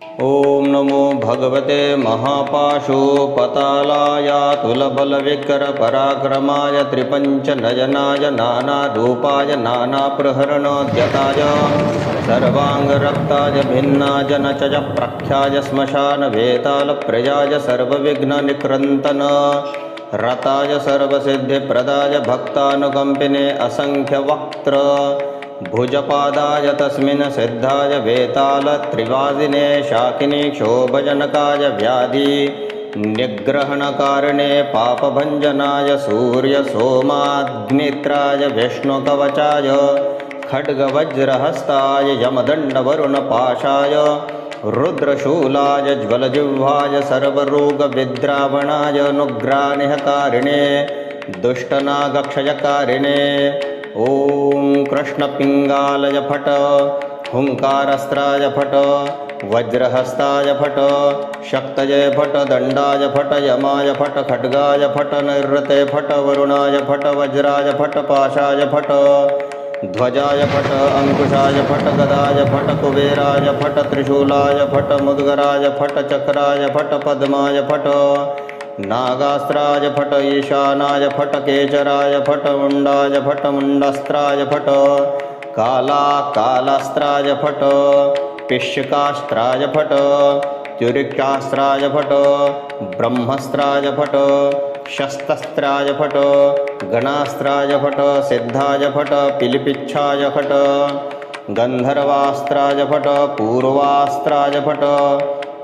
ओम नमो भगवते महापाशुपतालाय तुलबलविकरपराक्रमाय त्रिपञ्चनयनाय नानारूपाय नानाप्रहरणोद्यताय सर्वाङ्गरक्ताय भिन्नाजनचय प्रख्याय श्मशानवेतालप्रजाय सर्वविघ्ननिक्रन्तन रताय भक्ताकंपिने असंख्य वक् भुजपादाय तस्मिन् सिद्धाय वेतालत्रिवादिने शाकिनी क्षोभजनकाय व्याधि निग्रहणकारिणे पापभञ्जनाय सूर्यसोमाग्नित्राय विष्णुकवचाय खड्गवज्रहस्ताय यमदण्डवरुणपाशाय रुद्रशूलाय ज्वलजिह्वाय सर्वरोगविद्रावणाय अनुग्रानिहकारिणे दुष्टनागक्षयकारिणे ॐ कृष्णपिङ्गालय फट हुङ्कारस्त्राय फट वज्रहस्ताय फट शक्तये फट दण्डाय फट यमाय फट खड्गाय फट नैरृते फट वरुणाय फट वज्राय फट पाशाय फट ध्वजाय फट अङ्कुशाय फट गदाय फट कुबेराय फट त्रिशूलाय फट मुद्गराय फट चक्राय फट पद्माय फट नागास्त्राय फट ईशानाय फट केचराय फट मुण्डाय फट मुण्डस्त्राय फट कालाकालास्त्राय फट पिष्यकास्त्राय फट त्युरिकास्त्राय फट ब्रह्मस्त्राय फट शस्त्रस्त्राय फट गणास्त्राय फट सिद्धाय फट पिलिपिच्छाय फट गन्धर्वास्त्राय फट पूर्वास्त्राय फट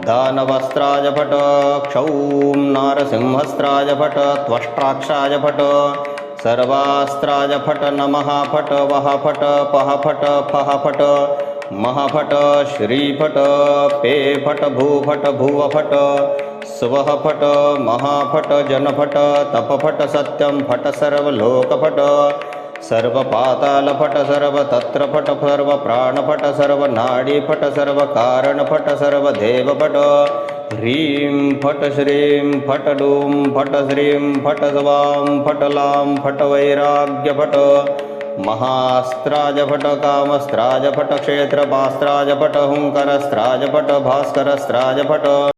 दानवस्त्राय फट क्षौं नारसिंहस्त्राय फट त्वष्ट्राक्षाय फट सर्वास्त्राय फट नमः फट वः फट पः फट फः फट महफट श्रीफट पे फट भूफट भुवफट स्वः फट महाफट जनफट तपफट सत्यं फट सर्वलोकफट सर्वपातालफट सर्वतत्रफट सर्वप्राणफट सर्वनाडीफट सर्वकारणफट सर्वदेवफट ह्रीं फट श्रीं फट डूं फट श्रीं फट स्वां फट लां फट वैराग्यफट महास्त्राय फट कामस्त्राय